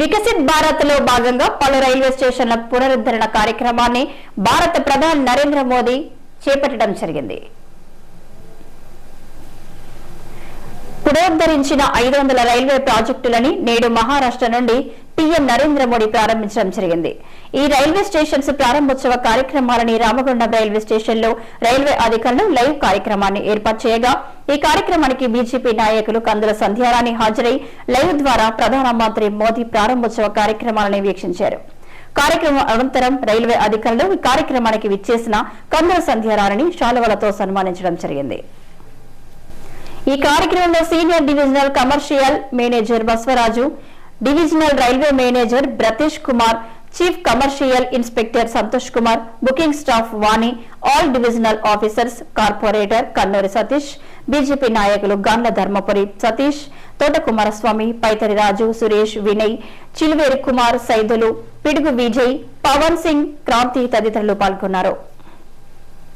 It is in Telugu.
వికసిత్ భారత్లో భాగంగా పలు రైల్వే స్టేషన్ల పునరుద్ధరణ కార్యక్రమాన్ని భారత ప్రధాని నరేంద్ర మోదీ చేపట్టడం జరిగింది. పునరుద్ధరించిన ఐదు వందల రైల్వే ప్రాజెక్టులని నేడు మహారాష్ట్ర నుండి పీఎం నరేంద్ర మోడీ ప్రారంభించడం జరిగింది. ఈ రైల్వే స్టేషన్స్ ప్రారంభోత్సవ కార్యక్రమాలని రామగుండం రైల్వే స్టేషన్లో రైల్వే అధికారులు లైవ్ కార్యక్రమాన్ని ఏర్పాటు చేయగా ఈ కార్యక్రమానికి బీజేపీ నాయకులు కందుల సంధ్యారాణి హాజరై లైవ్ ద్వారా ప్రధానమంత్రి మోదీ ప్రారంభోత్సవ కార్యక్రమాలను వీక్షించారు. కార్యక్రమం అనంతరం రైల్వే అధికారులు ఈ కార్యక్రమానికి విచ్చేసిన కందుల సంధ్యారాణిని శాలువలతో సన్మానించడం జరిగింది. ఈ కార్యక్రమంలో senior divisional commercial manager Basvaraju divisional railway manager Bratish Kumar chief commercial inspector Santosh Kumar booking staff Vani all divisional officers corporator Kannuri Satish BJP నాయకులు గాండ్ల ధర్మపురి సతీష్ తోట కుమారస్వామి పైతరి రాజు సురేష్ వినయ్ చిలువేరు కుమార్ సైదులు పిడుగు విజయ్ పవన్ సింగ్ క్రాంతి తదితరులు పాల్గొన్నారు.